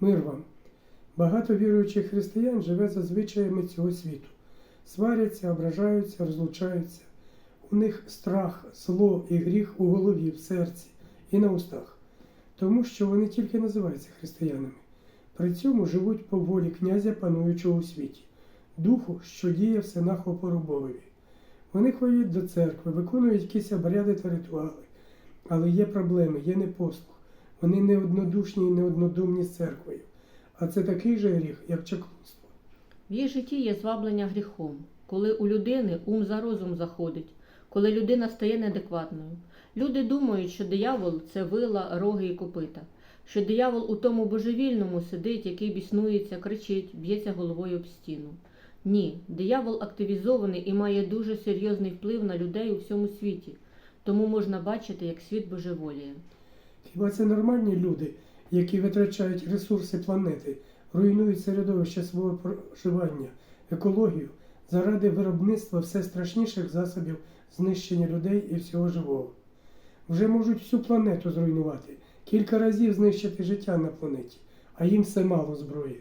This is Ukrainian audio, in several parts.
Мир вам. Багато віруючих християн живе за звичаями цього світу. Сваряться, ображаються, розлучаються. У них страх, зло і гріх у голові, в серці і на устах, тому що вони тільки називаються християнами. При цьому живуть по волі князя, пануючого у світі, духу, що діє в синах Опоробовеві. Вони ходять до церкви, виконують якісь обряди та ритуали, але є проблеми, є непослух. Вони неоднодушні і неоднодумні з церквою. А це такий же гріх, як чаклунство. В їх житті є зваблення гріхом, коли у людини ум за розум заходить, коли людина стає неадекватною. Люди думають, що диявол це вила, роги і копита, що диявол у тому божевільному сидить, який біснується, кричить, б'ється головою об стіну. Ні, диявол активізований і має дуже серйозний вплив на людей у всьому світі, тому можна бачити, як світ божеволіє. Хіба це нормальні люди, які витрачають ресурси планети, руйнують середовище свого проживання, екологію заради виробництва все страшніших засобів знищення людей і всього живого? Вже можуть всю планету зруйнувати, кілька разів знищити життя на планеті, а їм все мало зброї.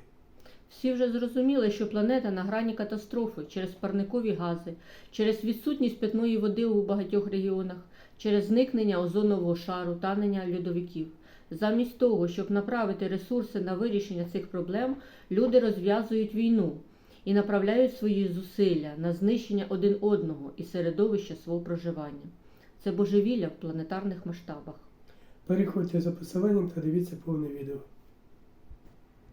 Всі вже зрозуміли, що планета на грані катастрофи через парникові гази, через відсутність питної води у багатьох регіонах, через зникнення озонового шару, танення льодовиків. Замість того, щоб направити ресурси на вирішення цих проблем, люди розв'язують війну і направляють свої зусилля на знищення один одного і середовища свого проживання. Це божевілля в планетарних масштабах. Переходьте за посиланням та дивіться повне відео.